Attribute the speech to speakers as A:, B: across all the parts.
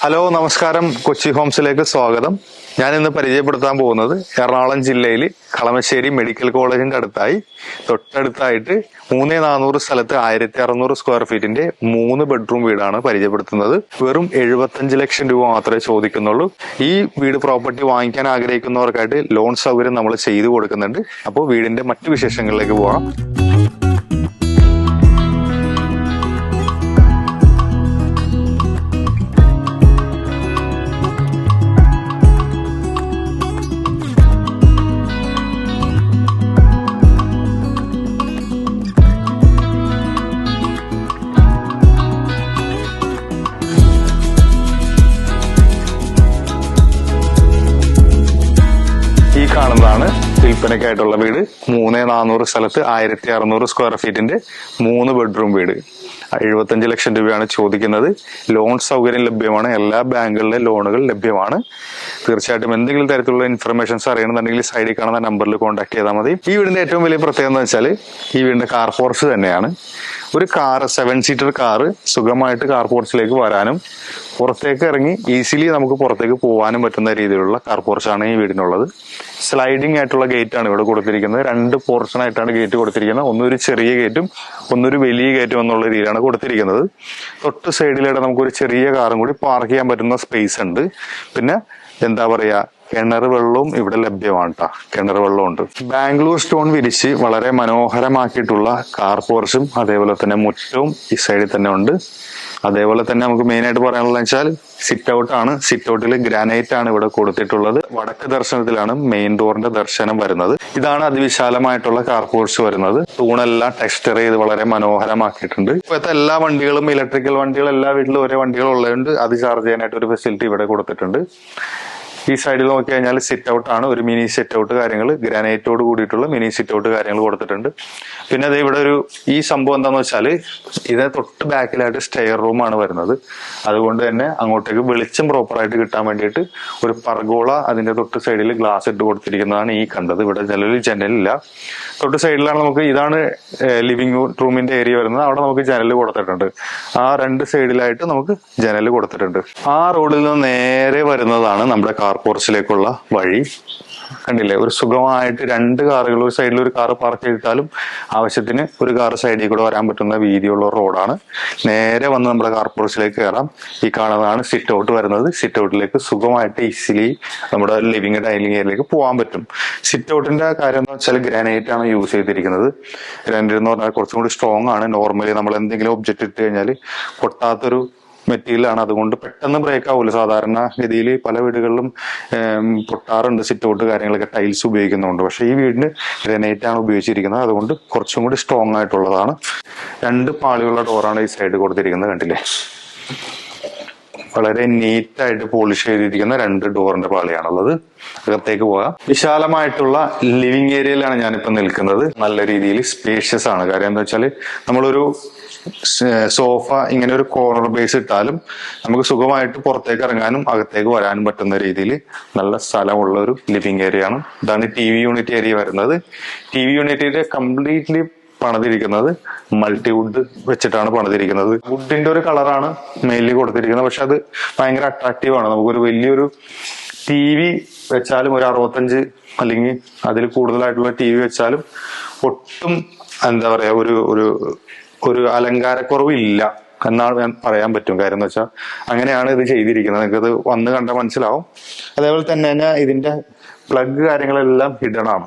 A: Hello നമസ്കാരം. കൊച്ചി ഹോംസിലേക്ക് സ്വാഗതം. ഞാൻ ഇന്ന് പരിചയപ്പെടുത്താൻ പോകുന്നത് എറണാകുളം ജില്ലയിൽ കളമശ്ശേരി മെഡിക്കൽ കോളേജിന്റെ അടുത്തായി. തൊട്ടടുത്തായിട്ട് മൂന്ന് നാനൂറ് സ്ഥലത്ത് ആയിരത്തി അറുന്നൂറ് സ്ക്വയർ ഫീറ്റിന്റെ മൂന്ന് ബെഡ്റൂം വീടാണ് പരിചയപ്പെടുത്തുന്നത്. വെറും എഴുപത്തഞ്ച് ലക്ഷം രൂപ മാത്രമേ ചോദിക്കുന്നുള്ളൂ. ഈ വീട് പ്രോപ്പർട്ടി വാങ്ങിക്കാൻ ആഗ്രഹിക്കുന്നവർക്കായിട്ട് ലോൺ സൗകര്യം നമ്മൾ ചെയ്തു കൊടുക്കുന്നുണ്ട്. അപ്പോൾ വീടിന്റെ മറ്റു വിശേഷങ്ങളിലേക്ക് പോകാം. വിൽപ്പനയ്ക്കായിട്ടുള്ള വീട്. മൂന്ന് നാനൂറ് സ്ഥലത്ത് ആയിരത്തി അറുന്നൂറ് സ്ക്വയർ ഫീറ്റിന്റെ മൂന്ന് ബെഡ്റൂം വീട്. എഴുപത്തഞ്ച് ലക്ഷം രൂപയാണ് ചോദിക്കുന്നത്. ലോൺ സൗകര്യം ലഭ്യമാണ്. എല്ലാ ബാങ്കുകളിലെ ലോണുകൾ ലഭ്യമാണ്. തീർച്ചയായിട്ടും എന്തെങ്കിലും തരത്തിലുള്ള ഇൻഫർമേഷൻസ് അറിയണമെന്നുണ്ടെങ്കിൽ സൈഡിൽ കാണുന്ന നമ്പറിൽ കോൺടാക്ട് ചെയ്താൽ മതി. ഈ വീടിന്റെ ഏറ്റവും വലിയ പ്രത്യേകത എന്ന് വെച്ചാൽ ഈ വീടിന്റെ കാർ ഫോർസ് തന്നെയാണ്. ഒരു കാർ സെവൻ സീറ്റർ കാർ സുഖമായിട്ട് കാർ പോർച്ചിലേക്ക് വരാനും പുറത്തേക്ക് ഇറങ്ങി ഈസിലി നമുക്ക് പുറത്തേക്ക് പോകാനും പറ്റുന്ന രീതിയിലുള്ള കാർ പോർച്ചാണ് ഈ വീടിനുള്ളത്. സ്ലൈഡിംഗ് ആയിട്ടുള്ള ഗേറ്റ് ആണ് ഇവിടെ കൊടുത്തിരിക്കുന്നത്. രണ്ട് പോർഷൻ ആയിട്ടാണ് ഗേറ്റ് കൊടുത്തിരിക്കുന്നത്. ഒന്നൊരു ചെറിയ ഗേറ്റും ഒന്നൊരു വലിയ ഗേറ്റും എന്നുള്ള രീതിയിലാണ് കൊടുത്തിരിക്കുന്നത്. തൊട്ട് സൈഡിലായിട്ട് നമുക്കൊരു ചെറിയ കാറും കൂടി പാർക്ക് ചെയ്യാൻ പറ്റുന്ന സ്പേസ് ഉണ്ട്. പിന്നെ എന്താ പറയാ കിണർ വെള്ളവും ഇവിടെ ലഭ്യമാണ് കേട്ടോ കിണർ വെള്ളമുണ്ട് ബാംഗ്ലൂർ സ്റ്റോൺ വിരിച്ച് വളരെ മനോഹരമാക്കിയിട്ടുള്ള കാർ പോർച്ചും അതേപോലെ തന്നെ മുറ്റവും ഈ സൈഡിൽ തന്നെ ഉണ്ട്. അതേപോലെ തന്നെ നമുക്ക് മെയിൻ ആയിട്ട് പറയാനുള്ളത് വെച്ചാൽ സിറ്റ് ഔട്ട് ആണ്. സിറ്റ് ഔട്ടിൽ ഗ്രാനൈറ്റ് ആണ് ഇവിടെ കൊടുത്തിട്ടുള്ളത്. വടക്ക് ദർശനത്തിലാണ് മെയിൻ ഡോറിന്റെ ദർശനം വരുന്നത്. ഇതാണ് അതിവിശാലമായിട്ടുള്ള കാർ പോർച്ച് വരുന്നത്. തൂണെല്ലാം ടെക്സ്ചർ ചെയ്ത് വളരെ മനോഹരമാക്കിയിട്ടുണ്ട്. ഇപ്പോഴത്തെ എല്ലാ വണ്ടികളും ഇലക്ട്രിക്കൽ വണ്ടികളും എല്ലാ വീട്ടിലും ഒരേ വണ്ടികൾ ഉള്ളതുകൊണ്ട് അത് ചാർജ് ചെയ്യാനായിട്ട് ഒരു ഫെസിലിറ്റി ഇവിടെ കൊടുത്തിട്ടുണ്ട്. ഈ സൈഡിൽ നോക്കി കഴിഞ്ഞാൽ സിറ്റ് ഔട്ട് ആണ്. ഒരു മിനി സിറ്റ് ഔട്ട് കാര്യങ്ങൾ ഗ്രാനൈറ്റോട് കൂടിയിട്ടുള്ള മിനി സിറ്റ് ഔട്ട് കാര്യങ്ങൾ കൊടുത്തിട്ടുണ്ട്. പിന്നെ അത് ഇവിടെ ഒരു ഈ സംഭവം എന്താണെന്ന് വെച്ചാൽ ഇതിന് തൊട്ട് ബാക്കിലായിട്ട് സ്റ്റെയർ റൂം ആണ് വരുന്നത്. അതുകൊണ്ട് തന്നെ അങ്ങോട്ടേക്ക് വെളിച്ചം പ്രോപ്പറായിട്ട് കിട്ടാൻ വേണ്ടിയിട്ട് ഒരു പർഗോള അതിന്റെ തൊട്ട് സൈഡിൽ ഗ്ലാസ് ഇട്ട് കൊടുത്തിരിക്കുന്നതാണ് ഈ കണ്ടത്. ഇവിടെ നിലവിൽ ജനലില്ല. തൊട്ട് സൈഡിലാണ് നമുക്ക് ഇതാണ് ലിവിംഗ് റൂമിന്റെ ഏരിയ വരുന്നത്. അവിടെ നമുക്ക് ജനൽ കൊടുത്തിട്ടുണ്ട്. ആ രണ്ട് സൈഡിലായിട്ട് നമുക്ക് ജനൽ കൊടുത്തിട്ടുണ്ട്. ആ റോഡിൽ നിന്ന് നേരെ വരുന്നതാണ് നമ്മുടെ കാർ പോർച്ചിലേക്കുള്ള വഴി. കണ്ടില്ലേ? ഒരു സുഖമായിട്ട് രണ്ട് കാറുകൾ ഒരു സൈഡിൽ ഒരു കാർ പാർക്ക് ചെയ്തിട്ടാലും ആവശ്യത്തിന് ഒരു കാർ സൈഡിൽ കൂടെ വരാൻ പറ്റുന്ന വീതിയുള്ള റോഡാണ് നേരെ വന്ന് നമ്മുടെ കാർ പോർച്ചിലേക്ക് കയറാം. ഈ കാണുന്നതാണ് സിറ്റ് ഔട്ട് വരുന്നത്. സിറ്റ് ഔട്ടിലേക്ക് സുഖമായിട്ട് ഈസിലി നമ്മുടെ ലിവിംഗ് ഡൈനിങ് ഏരിയയിലേക്ക് പോകാൻ പറ്റും. സിറ്റ് ഔട്ടിന്റെ കാര്യം എന്ന് വെച്ചാൽ ഗ്രാനൈറ്റ് ആണ് യൂസ് ചെയ്തിരിക്കുന്നത്. ഗ്രാനൈറ്റ് എന്ന് പറഞ്ഞാൽ കുറച്ചും കൂടി സ്ട്രോങ് ആണ്. നോർമലി നമ്മൾ എന്തെങ്കിലും ഒബ്ജക്റ്റ് ഇട്ട് കഴിഞ്ഞാൽ പൊട്ടാത്തൊരു മെറ്റീരിയൽ ആണ് അതുകൊണ്ട് പെട്ടെന്ന് ബ്രേക്ക് ആവില്ല സാധാരണ ഗതിയിൽ പല വീടുകളിലും പൊട്ടാറുണ്ട് സിറ്റ് ഔട്ട് കാര്യങ്ങളൊക്കെ ടൈൽസ് ഉപയോഗിക്കുന്നുണ്ട്. പക്ഷെ ഈ വീടിന് ഗ്രനൈറ്റ് ആണ് ഉപയോഗിച്ചിരിക്കുന്നത്. അതുകൊണ്ട് കുറച്ചും കൂടി സ്ട്രോങ് ആയിട്ടുള്ളതാണ്. രണ്ട് പാളിയുള്ള ഡോറാണ് ഈ സൈഡ് കൊടുത്തിരിക്കുന്നത്. കണ്ടില്ലേ? വളരെ നീറ്റായിട്ട് പോളിഷ് ചെയ്തിരിക്കുന്ന രണ്ട് ഡോറിന്റെ പാളിയാണുള്ളത്. അകത്തേക്ക് പോകാം. വിശാലമായിട്ടുള്ള ലിവിംഗ് ഏരിയയിലാണ് ഞാനിപ്പോ നിൽക്കുന്നത്. നല്ല രീതിയിൽ സ്പേഷ്യസ് ആണ്. കാര്യം എന്താ വെച്ചാൽ നമ്മളൊരു സോഫ ഇങ്ങനെ ഒരു കോർണർ ബേസ് ഇട്ടാലും നമുക്ക് സുഖമായിട്ട് പുറത്തേക്ക് ഇറങ്ങാനും അകത്തേക്ക് വരാനും പറ്റുന്ന രീതിയിൽ നല്ല സ്ഥലമുള്ള ഒരു ലിവിംഗ് ഏരിയ ആണ് ഇതാണ് ടി വി യൂണിറ്റ് ഏരിയ വരുന്നത്. ടി വി യൂണിറ്റിന്റെ കംപ്ലീറ്റ്ലി പണിതിരിക്കുന്നത് മൾട്ടിവുഡ് വെച്ചിട്ടാണ് പണിതിരിക്കുന്നത്. വുഡിന്റെ ഒരു കളറാണ് മെയിൻലി കൊടുത്തിരിക്കുന്നത്. പക്ഷെ അത് ഭയങ്കര അട്രാക്റ്റീവ് ആണ്. നമുക്കൊരു വലിയൊരു ടി വി വെച്ചാലും ഒരു അറുപത്തഞ്ച് അല്ലെങ്കിൽ അതിൽ കൂടുതലായിട്ടുള്ള ടി വി വെച്ചാലും ഒട്ടും എന്താ പറയാ ഒരു ഒരു ഒരു അലങ്കാരക്കുറവില്ല എന്നാണ് ഞാൻ പറയാൻ പറ്റും. കാര്യം എന്ന് വെച്ചാൽ അങ്ങനെയാണ് ഇത് ചെയ്തിരിക്കുന്നത്. നിങ്ങൾക്കത് വന്ന് കണ്ട മനസ്സിലാവും. അതേപോലെ തന്നെ ഇതിന്റെ പ്ലഗ് കാര്യങ്ങളെല്ലാം ഹിഡൺ ആണ്.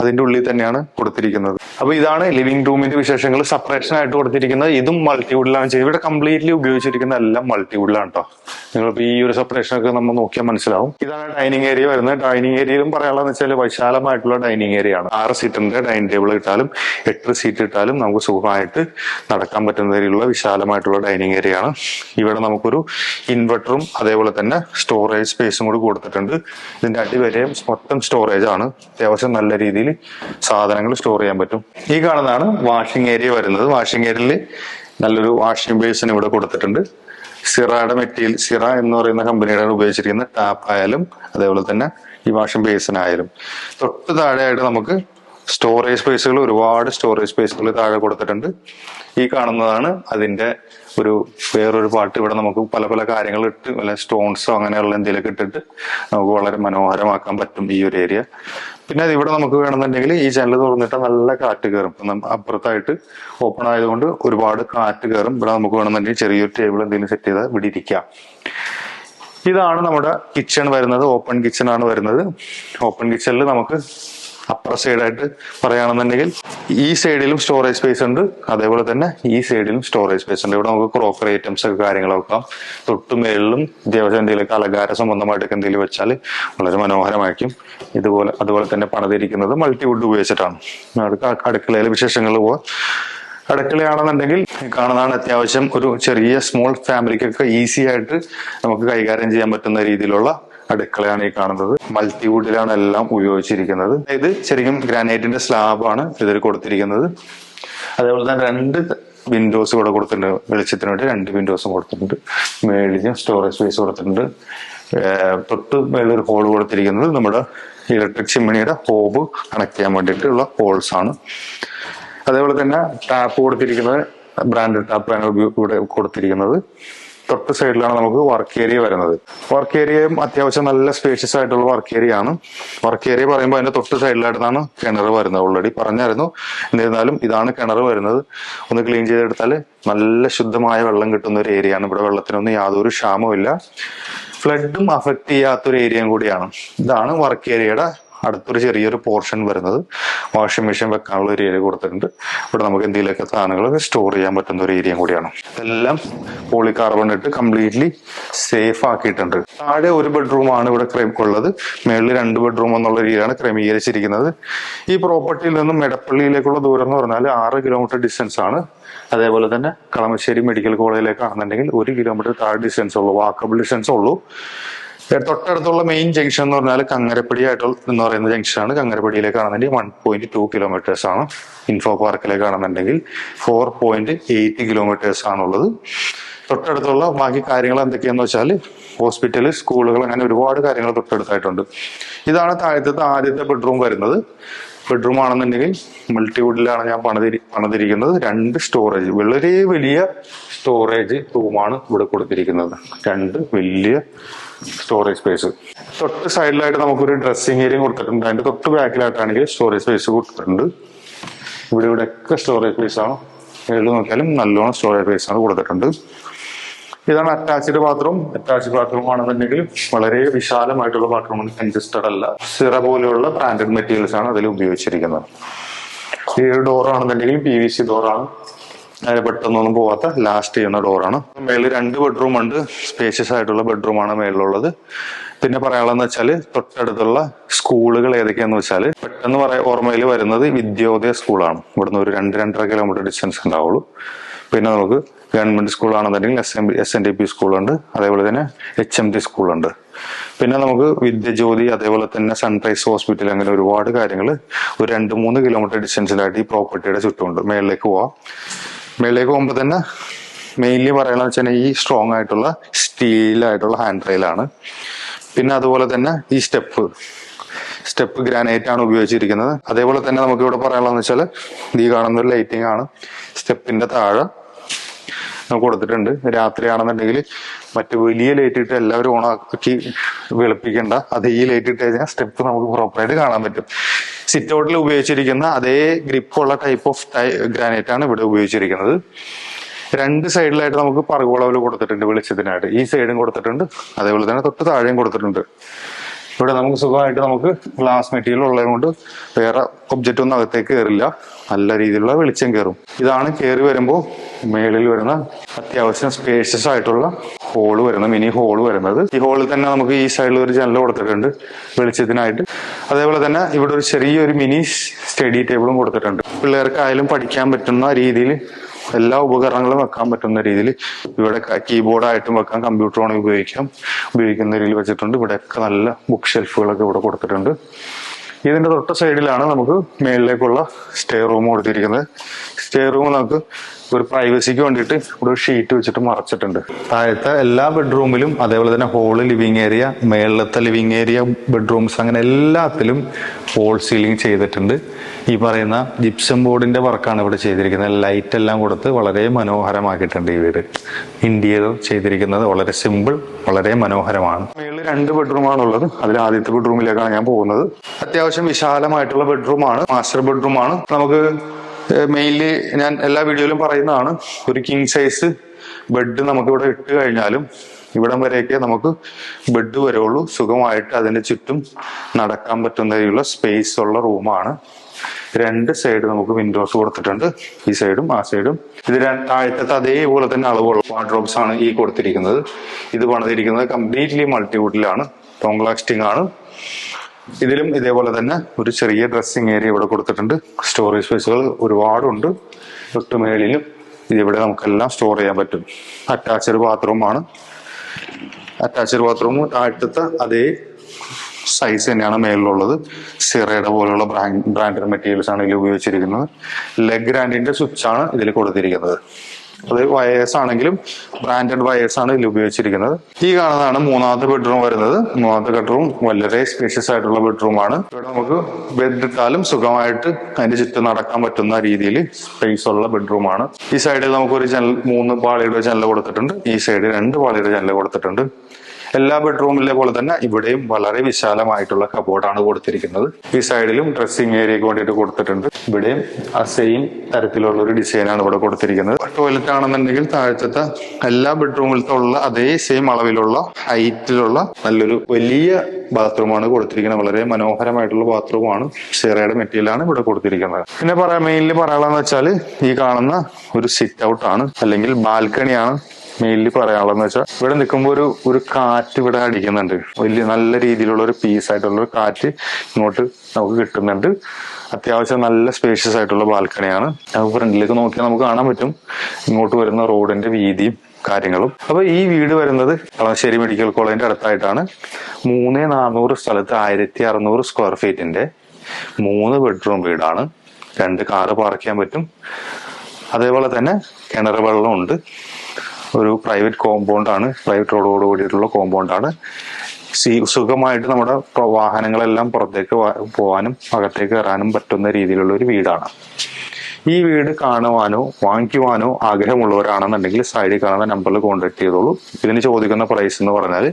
A: അതിന്റെ ഉള്ളിൽ തന്നെയാണ് കൊടുത്തിരിക്കുന്നത്. അപ്പൊ ഇതാണ് ലിവിംഗ് റൂമിന്റെ വിശേഷങ്ങൾ. സെപ്പറേഷൻ ആയിട്ട് കൊടുത്തിരിക്കുന്നത്. ഇതും മൾട്ടിവുഡിലാണ് ചെയ്ത് ഇവിടെ കംപ്ലീറ്റ്ലി ഉപയോഗിച്ചിരിക്കുന്ന എല്ലാം മൾട്ടിവുഡിലാണ് കേട്ടോ നിങ്ങളിപ്പോ ഈ ഒരു സെപ്പറേഷൻ ഒക്കെ നമ്മൾ നോക്കിയാൽ മനസ്സിലാവും. ഇതാണ് ഡൈനിങ് ഏരിയ വരുന്നത്. ഡൈനിങ് ഏരിയയിലും പറയാനുള്ളത് വെച്ചാൽ വിശാലമായിട്ടുള്ള ഡൈനിങ് ഏരിയ ആണ്. ആറ് സീറ്റിന്റെ ഡൈനിങ് ടേബിൾ ഇട്ടാലും എട്ട് സീറ്റ് ഇട്ടാലും നമുക്ക് സുഖമായിട്ട് നടക്കാൻ പറ്റുന്ന രീതിയിലുള്ള വിശാലമായിട്ടുള്ള ഡൈനിങ് ഏരിയ ആണ്. ഇവിടെ നമുക്കൊരു ഇൻവെർട്ടറും അതേപോലെ തന്നെ സ്റ്റോറേജ് സ്പേസും കൂടി കൊടുത്തിട്ടുണ്ട്. ഇതിന്റെ അടിവരെ മൊത്തം സ്റ്റോറേജ് ആണ്. അത്യാവശ്യം നല്ല രീതിയിൽ സാധനങ്ങൾ സ്റ്റോർ ചെയ്യാൻ പറ്റും. ഈ കാണുന്നതാണ് വാഷിംഗ് ഏരിയ വരുന്നത്. വാഷിംഗ് ഏരിയയിൽ നല്ലൊരു വാഷിംഗ് ബേസിന് ഇവിടെ കൊടുത്തിട്ടുണ്ട്. സിറയുടെ മെറ്റീരിയൽ സിറ എന്ന് പറയുന്ന കമ്പനിയുടെ ഉപയോഗിച്ചിരിക്കുന്ന ടാപ്പ് ആയാലും അതേപോലെ തന്നെ ഈ വാഷിംഗ് ബേസിനായാലും. തൊട്ട് താഴെയായിട്ട് നമുക്ക് സ്റ്റോറേജ് സ്പേസുകൾ ഒരുപാട് സ്റ്റോറേജ് സ്പേസുകൾ താഴെ കൊടുത്തിട്ടുണ്ട്. ഈ കാണുന്നതാണ് അതിന്റെ ഒരു വേറൊരു പാട്ട് ഇവിടെ നമുക്ക് പല പല കാര്യങ്ങൾ ഇട്ട് വല്ല സ്റ്റോൺസോ അങ്ങനെയുള്ള എന്തെങ്കിലുമൊക്കെ ഇട്ടിട്ട് നമുക്ക് വളരെ മനോഹരമാക്കാൻ പറ്റും ഈ ഒരു ഏരിയ പിന്നെ അത് ഇവിടെ നമുക്ക് വേണമെന്നുണ്ടെങ്കിൽ ഈ ജനൽ തുറന്നിട്ട് നല്ല കാറ്റ് കയറും. അപ്പുറത്തായിട്ട് ഓപ്പൺ ആയതുകൊണ്ട് ഒരുപാട് കാറ്റ് കയറും. ഇവിടെ നമുക്ക് വേണമെന്നുണ്ടെങ്കിൽ ചെറിയൊരു ടേബിൾ എന്തെങ്കിലും സെറ്റ് ചെയ്താൽ ഇവിടെ ഇരിക്കാം. ഇതാണ് നമ്മുടെ കിച്ചൺ വരുന്നത്. ഓപ്പൺ കിച്ചൺ ആണ് വരുന്നത്. ഓപ്പൺ കിച്ചണിൽ നമുക്ക് അപ്പുറ സൈഡായിട്ട് പറയുകയാണെന്നുണ്ടെങ്കിൽ ഈ സൈഡിലും സ്റ്റോറേജ് സ്പേസ് ഉണ്ട്. അതേപോലെ തന്നെ ഈ സൈഡിലും സ്റ്റോറേജ് സ്പേസ് ഉണ്ട്. ഇവിടെ നമുക്ക് ക്രോക്കറി ഐറ്റംസ് ഒക്കെ കാര്യങ്ങൾ വെക്കാം തൊട്ട് മേളിലും അത്യാവശ്യം എന്തെങ്കിലും അലങ്കാര സംബന്ധമായിട്ടൊക്കെ എന്തെങ്കിലും വെച്ചാൽ വളരെ മനോഹരമായിരിക്കും. ഇതുപോലെ അതുപോലെ തന്നെ പണിതിരിക്കുന്നത് മൾട്ടിവുഡ് ഉപയോഗിച്ചിട്ടാണ്. അടുക്ക അടുക്കളയിലെ വിശേഷങ്ങൾ പോവാം. അടുക്കളയാണെന്നുണ്ടെങ്കിൽ കാണുന്നതാണ് അത്യാവശ്യം ഒരു ചെറിയ സ്മോൾ ഫാമിലിക്കൊക്കെ ഈസി ആയിട്ട് നമുക്ക് കൈകാര്യം ചെയ്യാൻ പറ്റുന്ന രീതിയിലുള്ള അടുക്കളയാണ് ഈ കാണുന്നത്. മൾട്ടിവുഡിലാണ് എല്ലാം ഉപയോഗിച്ചിരിക്കുന്നത്. ഇത് ശരിക്കും ഗ്രാനൈറ്റിന്റെ സ്ലാബാണ് ഇതിൽ കൊടുത്തിരിക്കുന്നത്. അതേപോലെ തന്നെ രണ്ട് വിൻഡോസ് കൂടെ കൊടുത്തിട്ടുണ്ട്. വെളിച്ചത്തിന് വേണ്ടി രണ്ട് വിൻഡോസും കൊടുത്തിട്ടുണ്ട്. മേളിലും സ്റ്റോറേജ് സ്പേസ് കൊടുത്തിട്ടുണ്ട്. തൊട്ട് മേളിൽ ഒരു ഹോൾ കൊടുത്തിരിക്കുന്നത് നമ്മുടെ ഇലക്ട്രിക് ചിമ്മിണിയുടെ ഹോബ് കണക്ട് ചെയ്യാൻ വേണ്ടിയിട്ടുള്ള ഹോൾസ് ആണ്. അതേപോലെ തന്നെ ടാപ്പ് കൊടുത്തിരിക്കുന്നത് ബ്രാൻഡഡ് ടാപ്പാണ് ഇവിടെ കൊടുത്തിരിക്കുന്നത്. തൊട്ട് സൈഡിലാണ് നമുക്ക് വർക്ക് ഏരിയ വരുന്നത്. വർക്ക് ഏരിയയും അത്യാവശ്യം നല്ല സ്പേഷ്യസ് ആയിട്ടുള്ള വർക്ക് ഏരിയ ആണ്. വർക്ക് ഏരിയ പറയുമ്പോൾ അതിന്റെ തൊട്ട് സൈഡിലായിട്ടാണ് കിണർ വരുന്നത്. ഓൾറെഡി പറഞ്ഞായിരുന്നു. എന്നിരുന്നാലും ഇതാണ് കിണർ വരുന്നത്. ഒന്ന് ക്ലീൻ ചെയ്തെടുത്താൽ നല്ല ശുദ്ധമായ വെള്ളം കിട്ടുന്ന ഒരു ഏരിയ ആണ്. ഇവിടെ വെള്ളത്തിനൊന്നും യാതൊരു ക്ഷാമവും ഫ്ലഡും അഫക്ട് ചെയ്യാത്തൊരു ഏരിയയും കൂടിയാണ്. ഇതാണ് വർക്ക് ഏരിയയുടെ അടുത്തൊരു ചെറിയൊരു പോർഷൻ വരുന്നത് വാഷിംഗ് മെഷീൻ വെക്കാനുള്ള ഒരു ഏരിയ കൊടുത്തിട്ടുണ്ട്. ഇവിടെ നമുക്ക് എന്തെങ്കിലുമൊക്കെ സാധനങ്ങൾ സ്റ്റോർ ചെയ്യാൻ പറ്റുന്ന ഒരു ഏരിയ കൂടിയാണ്. ഇതെല്ലാം പോളികാർബൺ ഇട്ട് കംപ്ലീറ്റ്ലി സേഫ് ആക്കിയിട്ടുണ്ട്. താഴെ ഒരു ബെഡ്റൂം ആണ് ഇവിടെ ഉള്ളത്. മേളിൽ രണ്ട് ബെഡ്റൂം എന്നുള്ള രീതിയിലാണ് ക്രമീകരിച്ചിരിക്കുന്നത്. ഈ പ്രോപ്പർട്ടിയിൽ നിന്നും മെടപ്പള്ളിയിലേക്കുള്ള ദൂരം എന്ന് പറഞ്ഞാൽ ആറ് കിലോമീറ്റർ ഡിസ്റ്റൻസ് ആണ്. അതേപോലെ തന്നെ കളമശ്ശേരി മെഡിക്കൽ കോളേജിലേക്കാണെന്നുണ്ടെങ്കിൽ ഒരു കിലോമീറ്റർ താഴെ ഡിസ്റ്റൻസ് ഉള്ളൂ. വാക്കബിൾ ഡിസ്റ്റൻസ് ഉള്ളൂ. തൊട്ടടുത്തുള്ള മെയിൻ ജംഗ്ഷൻ എന്ന് പറഞ്ഞാൽ കങ്ങരപ്പടി ആയിട്ടുള്ള എന്ന് പറയുന്ന ജംഗ്ഷനാണ് കങ്ങരപ്പടിയിലേക്കാണെന്നുണ്ടെങ്കിൽ വൺ പോയിന്റ് ടു കിലോമീറ്റേഴ്സ് ആണ് ഇൻഫോ പാർക്കിലേക്ക് കാണുന്നുണ്ടെങ്കിൽ ഫോർ പോയിന്റ് എയ്റ്റ് കിലോമീറ്റേഴ്സ് ആണുള്ളത്. തൊട്ടടുത്തുള്ള ബാക്കി കാര്യങ്ങൾ എന്തൊക്കെയാന്ന് വെച്ചാൽ ഹോസ്പിറ്റൽ സ്കൂളുകൾ അങ്ങനെ ഒരുപാട് കാര്യങ്ങൾ തൊട്ടടുത്തായിട്ടുണ്ട്. ഇതാണ് താഴത്തെ ആദ്യത്തെ ബെഡ്റൂം വരുന്നത്. ബെഡ്റൂം ആണെന്നുണ്ടെങ്കിൽ മൾട്ടിവുഡിലാണ് ഞാൻ പണിതിരി പണിതിരിക്കുന്നത്. രണ്ട് സ്റ്റോറേജ് വളരെ വലിയ സ്റ്റോറേജ് റൂമാണ് ഇവിടെ കൊടുത്തിരിക്കുന്നത്. രണ്ട് വലിയ സ്റ്റോറേജ് സ്പേസ് തൊട്ട് സൈഡിലായിട്ട് നമുക്കൊരു ഡ്രസ്സിങ് ഏരിയ കൊടുത്തിട്ടുണ്ട്. അതിന്റെ തൊട്ട് ബാക്കിലായിട്ടാണെങ്കിൽ സ്റ്റോറേജ് സ്പേസ് കൊടുത്തിട്ടുണ്ട്. ഇവിടെ ഇവിടെ ഒക്കെ സ്റ്റോറേജ് സ്പേസ് ആണ്. ഏത് നോക്കിയാലും നല്ലോണം സ്റ്റോറേജ് സ്പേസ് ആണ് കൊടുത്തിട്ടുണ്ട്. ഇതാണ് അറ്റാച്ച്ഡ് ബാത്റൂം അറ്റാച്ച്ഡ് ബാത്റൂം ആണെന്നുണ്ടെങ്കിൽ വളരെ വിശാലമായിട്ടുള്ള ബാത്റൂമാണ് കൺജസ്റ്റഡ് അല്ല. സിറ പോലെയുള്ള ബ്രാൻഡഡ് മെറ്റീരിയൽസ് ആണ് അതിൽ ഉപയോഗിച്ചിരിക്കുന്നത്. ഈ ഡോർ ആണെന്നുണ്ടെങ്കിൽ പി വി സി ഡോറാണ് അതിന് പെട്ടെന്നൊന്നും പോവാത്ത ലാസ്റ്റ് ചെയ്യുന്ന ഡോറാണ് മേളിൽ രണ്ട് ബെഡ്റൂം ഉണ്ട്. സ്പേഷ്യസ് ആയിട്ടുള്ള ബെഡ്റൂം ആണ് മേളിലുള്ളത്. പിന്നെ പറയാനുള്ളതെന്ന് വെച്ചാൽ തൊട്ടടുത്തുള്ള സ്കൂളുകൾ ഏതൊക്കെയാന്ന് വെച്ചാൽ പെട്ടെന്ന് പറയാ ഓർമ്മയിൽ വരുന്നത് വിദ്യോദയ സ്കൂളാണ് ഇവിടുന്ന് ഒരു രണ്ട് രണ്ടര കിലോമീറ്റർ ഡിസ്റ്റൻസ് ഉണ്ടാവുള്ളൂ. പിന്നെ നമുക്ക് government സ്കൂളാണെന്നുണ്ടെങ്കിൽ S M S N D P സ്കൂളുണ്ട് അതേപോലെ തന്നെ എച്ച് എം ടി സ്കൂളുണ്ട് പിന്നെ നമുക്ക് വിദ്യജ്യോതി അതേപോലെ തന്നെ സൺറൈസ് ഹോസ്പിറ്റൽ അങ്ങനെ ഒരുപാട് കാര്യങ്ങൾ ഒരു രണ്ട് മൂന്ന് കിലോമീറ്റർ ഡിസ്റ്റൻസിലായിട്ട് ഈ പ്രോപ്പർട്ടിയുടെ ചുറ്റുമുണ്ട്. മേളിലേക്ക് പോവാം. മേളിലേക്ക് പോകുമ്പോൾ തന്നെ മെയിൻലി പറയണമെന്ന് വെച്ചാൽ ഈ സ്ട്രോങ് ആയിട്ടുള്ള സ്റ്റീൽ ആയിട്ടുള്ള ഹാൻഡ് റെയിലാണ് പിന്നെ അതുപോലെ തന്നെ ഈ സ്റ്റെപ്പ് സ്റ്റെപ്പ് ഗ്രാനൈറ്റ് ആണ് ഉപയോഗിച്ചിരിക്കുന്നത്. അതേപോലെ തന്നെ നമുക്ക് ഇവിടെ പറയാനുള്ളതെന്ന് വെച്ചാൽ ഈ കാണുന്ന ഒരു ലൈറ്റിംഗ് ആണ്. സ്റ്റെപ്പിന്റെ താഴെ നമുക്ക് കൊടുത്തിട്ടുണ്ട്. രാത്രിയാണെന്നുണ്ടെങ്കിൽ മറ്റു വലിയ ലൈറ്റ് ഇട്ട് എല്ലാവരും ഓണാക്കി വെളുപ്പിക്കേണ്ട. അത് ഈ ലൈറ്റ് ഇട്ട് കഴിഞ്ഞാൽ സ്റ്റെപ്പ് നമുക്ക് പ്രോപ്പറായിട്ട് കാണാൻ പറ്റും. സിറ്റ് ഔട്ടിൽ ഉപയോഗിച്ചിരിക്കുന്ന അതേ ഗ്രിപ്പുള്ള ടൈപ്പ് ഓഫ് ഗ്രാനൈറ്റ് ആണ് ഇവിടെ ഉപയോഗിച്ചിരിക്കുന്നത്. രണ്ട് സൈഡിലായിട്ട് നമുക്ക് പറകുളവിൽ കൊടുത്തിട്ടുണ്ട് വെളിച്ചത്തിനായിട്ട്. ഈ സൈഡും കൊടുത്തിട്ടുണ്ട് അതേപോലെ തന്നെ തൊട്ട് താഴെയും കൊടുത്തിട്ടുണ്ട്. ഇവിടെ നമുക്ക് സുഖമായിട്ട് നമുക്ക് ഗ്ലാസ് മെറ്റീരിയൽ ഉള്ളത് കൊണ്ട് വേറെ ഒബ്ജക്റ്റ് ഒന്നും അകത്തേക്ക് കയറില്ല നല്ല രീതിയിലുള്ള വെളിച്ചം കയറും ഇതാണ് കയറി വരുമ്പോൾ മേളിൽ വരുന്ന അത്യാവശ്യം സ്പേഷ്യസ് ആയിട്ടുള്ള ഹോൾ വരുന്ന മിനി ഹോൾ വരുന്നത്. ഈ ഹോളിൽ തന്നെ നമുക്ക് ഈ സൈഡിൽ ഒരു ജനൽ കൊടുത്തിട്ടുണ്ട് വെളിച്ചത്തിനായിട്ട്. അതേപോലെ തന്നെ ഇവിടെ ഒരു ചെറിയൊരു മിനി സ്റ്റഡി ടേബിളും കൊടുത്തിട്ടുണ്ട്. പിള്ളേർക്കായാലും പഠിക്കാൻ പറ്റുന്ന രീതിയിൽ എല്ലാ ഉപകരണങ്ങളും വെക്കാൻ പറ്റുന്ന രീതിയിൽ ഇവിടെ കീബോർഡായിട്ടും വെക്കാം കമ്പ്യൂട്ടർ ആണെങ്കിൽ ഉപയോഗിക്കാം. ഉപയോഗിക്കുന്ന രീതിയിൽ വെച്ചിട്ടുണ്ട്. ഇവിടെയൊക്കെ നല്ല ബുക്ക് ഷെൽഫുകളൊക്കെ ഇവിടെ കൊടുത്തിട്ടുണ്ട്. ഇതിന്റെ തൊട്ട സൈഡിലാണ് നമുക്ക് മേളിലേക്കുള്ള സ്റ്റേ റൂം കൊടുത്തിരിക്കുന്നത്. സ്റ്റേ റൂം നമുക്ക് ഒരു പ്രൈവസിക്ക് വേണ്ടിയിട്ട് ഇവിടെ ഒരു ഷീറ്റ് വെച്ചിട്ട് മറച്ചിട്ടുണ്ട്. താഴത്തെ എല്ലാ ബെഡ്റൂമിലും അതേപോലെ തന്നെ ഹോൾ ലിവിങ് ഏരിയ മേളിലത്തെ ലിവിങ് ഏരിയ ബെഡ്റൂംസ് അങ്ങനെ എല്ലാത്തിലും ഹോൾ സീലിംഗ് ചെയ്തിട്ടുണ്ട്. ഈ പറയുന്ന ജിപ്സം ബോർഡിന്റെ വർക്കാണ് ഇവിടെ ചെയ്തിരിക്കുന്നത്. ലൈറ്റ് എല്ലാം കൊടുത്ത് വളരെ മനോഹരമാക്കിയിട്ടുണ്ട് ഈ വീട്. ഇന്ത്യയിൽ ചെയ്തിരിക്കുന്നത് വളരെ സിമ്പിൾ വളരെ മനോഹരമാണ്. മേളിൽ രണ്ട് ബെഡ്റൂമാണ് ഉള്ളത് അതിൽ ആദ്യത്തെ ബെഡ്റൂമിലേക്കാണ് ഞാൻ പോകുന്നത്. അത്യാവശ്യം വിശാലമായിട്ടുള്ള ബെഡ്റൂമാണ് മാസ്റ്റർ ബെഡ്റൂമാണ് നമുക്ക് മെയിൻലി ഞാൻ എല്ലാ വീഡിയോയിലും പറയുന്നതാണ്. ഒരു കിങ് സൈസ് ബെഡ് നമുക്ക് ഇവിടെ ഇട്ട് കഴിഞ്ഞാലും ഇവിടം വരെയൊക്കെ നമുക്ക് ബെഡ് വരുള്ളൂ. സുഖമായിട്ട് അതിന്റെ ചുറ്റും നടക്കാൻ പറ്റുന്ന രീതിയിലുള്ള സ്പേസ് ഉള്ള റൂമാണ് രണ്ട് സൈഡ് നമുക്ക് വിൻഡോസ് കൊടുത്തിട്ടുണ്ട്. ഈ സൈഡും ആ സൈഡും ഇത് താഴത്തെ അതേപോലെ തന്നെ അളവുള്ള വാർഡ്രോബ്സ് ആണ് ഈ കൊടുത്തിരിക്കുന്നത്. ഇത് പണിതിരിക്കുന്നത് കംപ്ലീറ്റ്ലി മൾട്ടിവുഡിലാണ് ലോങ് ലാസ്റ്റിംഗ് ആണ്. ഇതിലും ഇതേപോലെ തന്നെ ഒരു ചെറിയ ഡ്രസ്സിങ് ഏരിയ ഇവിടെ കൊടുത്തിട്ടുണ്ട്. സ്റ്റോറേജ് സ്പേസുകൾ ഒരുപാടുണ്ട്. തൊട്ട് മേളിലും ഇതിവിടെ നമുക്കെല്ലാം സ്റ്റോർ ചെയ്യാൻ പറ്റും. അറ്റാച്ച്ഡ് ബാത്റൂമാണ് അറ്റാച്ച്ഡ് ബാത്റൂം താഴത്തെ അതേ സൈസ് തന്നെയാണ് മേളിലുള്ളത്. സിറയുടെ പോലുള്ള ബ്രാൻഡ് ബ്രാൻഡഡ് മെറ്റീരിയൽസ് ആണ് ഇതിൽ ഉപയോഗിച്ചിരിക്കുന്നത്. ലെഗ് ഗ്രാൻഡിന്റെ സ്വിച്ച് ആണ് ഇതിൽ കൊടുത്തിരിക്കുന്നത്. അത് വയേഴ്സ് ആണെങ്കിലും ബ്രാൻഡഡ് വയേഴ്സ് ആണ് ഇതിൽ ഉപയോഗിച്ചിരിക്കുന്നത്. ഈ കാണുന്നതാണ് മൂന്നാമത്തെ ബെഡ്റൂം വരുന്നത്. മൂന്നാമത്തെ ബെഡ്റൂം വളരെ സ്പേഷ്യസ് ആയിട്ടുള്ള ബെഡ്റൂം ആണ്. ഇവിടെ നമുക്ക് ബെഡ് ഇട്ടാലും സുഖമായിട്ട് അതിന്റെ ചുറ്റും നടക്കാൻ പറ്റുന്ന രീതിയിൽ സ്പേസ് ഉള്ള ബെഡ്റൂം ആണ്. ഈ സൈഡിൽ നമുക്ക് ഒരു ജനൽ മൂന്ന് പാളിയുടെ ജനൽ കൊടുത്തിട്ടുണ്ട്. ഈ സൈഡിൽ രണ്ട് പാളിയുടെ ജനൽ കൊടുത്തിട്ടുണ്ട്. എല്ലാ ബെഡ്റൂമിലെ പോലെ തന്നെ ഇവിടെയും വളരെ വിശാലമായിട്ടുള്ള കബോർഡാണ് കൊടുത്തിരിക്കുന്നത്. ഈ സൈഡിലും ഡ്രസ്സിംഗ് ഏരിയക്ക് വേണ്ടിയിട്ട് കൊടുത്തിട്ടുണ്ട്. ഇവിടെയും ആ സെയിം തരത്തിലുള്ള ഒരു ഡിസൈനാണ് ഇവിടെ കൊടുത്തിരിക്കുന്നത്. ടോയ്ലറ്റ് ആണെന്നുണ്ടെങ്കിൽ താഴത്തെ എല്ലാ ബെഡ്റൂമിലത്തെ ഉള്ള അതേ സെയിം അളവിലുള്ള ഹൈറ്റിലുള്ള നല്ലൊരു വലിയ ബാത്റൂമാണ് കൊടുത്തിരിക്കുന്നത്. വളരെ മനോഹരമായിട്ടുള്ള ബാത്റൂമാണ് ഷെറയുടെ മെറ്റീരിയലാണ് ഇവിടെ കൊടുത്തിരിക്കുന്നത്. പിന്നെ പറയാൻ മെയിൻലി പറയാനുള്ളതെന്ന് വെച്ചാൽ ഈ കാണുന്ന ഒരു സിറ്റ് ഔട്ട് ആണ്. അല്ലെങ്കിൽ ബാൽക്കണിയാണ് മെയിൻലി പറയാനുള്ളതെന്ന് വെച്ചാൽ ഇവിടെ നിൽക്കുമ്പോൾ ഒരു ഒരു കാറ്റ് ഇവിടെ അടിക്കുന്നുണ്ട്. വലിയ നല്ല രീതിയിലുള്ള ഒരു പീസ് ആയിട്ടുള്ള ഒരു കാറ്റ് ഇങ്ങോട്ട് നമുക്ക് കിട്ടുന്നുണ്ട്. അത്യാവശ്യം നല്ല സ്പേഷ്യസ് ആയിട്ടുള്ള ബാൽക്കണിയാണ് നമുക്ക് ഫ്രണ്ടിലേക്ക് നോക്കിയാൽ നമുക്ക് കാണാൻ പറ്റും. ഇങ്ങോട്ട് വരുന്ന റോഡിന്റെ വീതിയും കാര്യങ്ങളും. അപ്പൊ ഈ വീട് വരുന്നത് കളമശ്ശേരി മെഡിക്കൽ കോളേജിന്റെ അടുത്തായിട്ടാണ്. മൂന്ന് നാനൂറ് സ്ഥലത്ത് ആയിരത്തി അറുന്നൂറ് സ്ക്വയർ ഫീറ്റിന്റെ മൂന്ന് ബെഡ്റൂം വീടാണ്. രണ്ട് കാറ് പാർക്ക് ചെയ്യാൻ പറ്റും. അതേപോലെ തന്നെ കിണർ വെള്ളമുണ്ട്. ഒരു പ്രൈവറ്റ് കോമ്പൗണ്ട് ആണ്. പ്രൈവറ്റ് റോഡോട് കൂടിയിട്ടുള്ള കോമ്പൗണ്ട് ആണ്. സുഖമായിട്ട് നമ്മുടെ വാഹനങ്ങളെല്ലാം പുറത്തേക്ക് പോകാനും അകത്തേക്ക് കയറാനും പറ്റുന്ന രീതിയിലുള്ള ഒരു വീടാണ്. ഈ വീട് കാണുവാനോ വാങ്ങിക്കുവാനോ ആഗ്രഹമുള്ളവരാണെന്നുണ്ടെങ്കിൽ സൈഡിൽ കാണുന്ന നമ്പറിൽ കോൺടാക്ട് ചെയ്തോളൂ. ഇതിന് ചോദിക്കുന്ന പ്രൈസ് എന്ന് പറഞ്ഞാൽ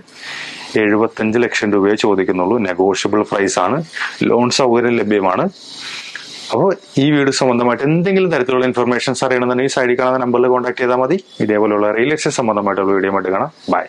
A: എഴുപത്തഞ്ച് ലക്ഷം രൂപയെ ചോദിക്കുന്നുള്ളൂ. നെഗോഷ്യബിൾ പ്രൈസ് ആണ്. ലോൺ സൗകര്യം ലഭ്യമാണ്. അപ്പോൾ ഈ വീട് സംബന്ധമായിട്ട് എന്തെങ്കിലും തരത്തിലുള്ള ഇൻഫർമേഷൻസ് അറിയണമെന്നുണ്ടെങ്കിൽ സൈഡിൽ കാണുന്ന നമ്പറിൽ കോൺടാക്ട് ചെയ്താൽ മതി. ഇതേപോലെയുള്ള റിയൽ എസ്റ്റേറ്റ് സംബന്ധമായിട്ടുള്ള വീഡിയോ ആയിട്ട് കാണാം. ബൈ